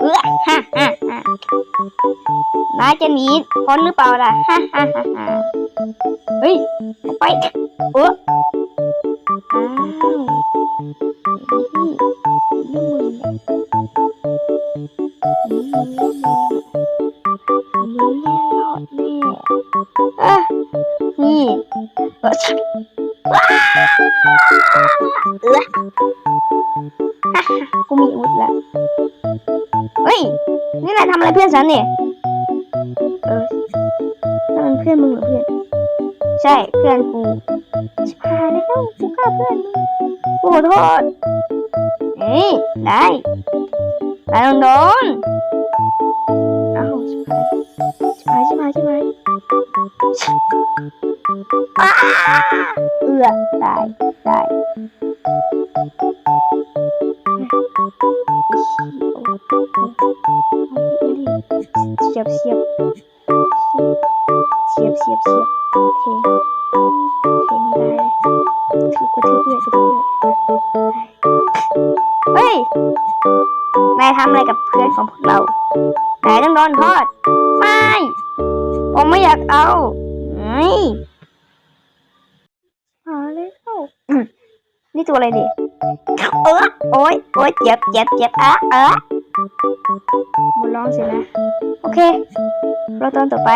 เออฮ่าฮ่าฮ่านาจะหนีพ้นหรือเปล่าล่ะฮ่าฮ่าฮ่าเฮ้ยไปเอออ้าวนี่นี่มึงเนี่ยนี่มึงเนี่ยรอดแน่อะนี่ เออกูมีอาวุธแล้ว เฮ้ย นี่นายทำอะไรเพื่อนฉันเนี่ย เออนั่นมันเพื่อนมึงเหรอเพื่อน ใช่ เพื่อนกูชิบหายแล้วกูฆ่าเพื่อนกูขอโทษเฮ้ย ได้นายโดนโดนอ้าวชิบหายชิบหายชิบหายชิบหาย เอือตายตายเสียบเสียบเสียบเสียบเสียบเทงเทงได้ถือกูถือเพื่อนถือเพื่อนเฮ้ยนายทำอะไรกับเพื่อนของพวกเรานายต้องโดนโทษไม่ ผมไม่อยากเอาไม่หาเลยนี่ตัวอะไรดิเออโอ้ยโอ้ยเจ็บเจ็บเจ็บอะเออมูร้องสินะ โอเคเราตอนต่อไป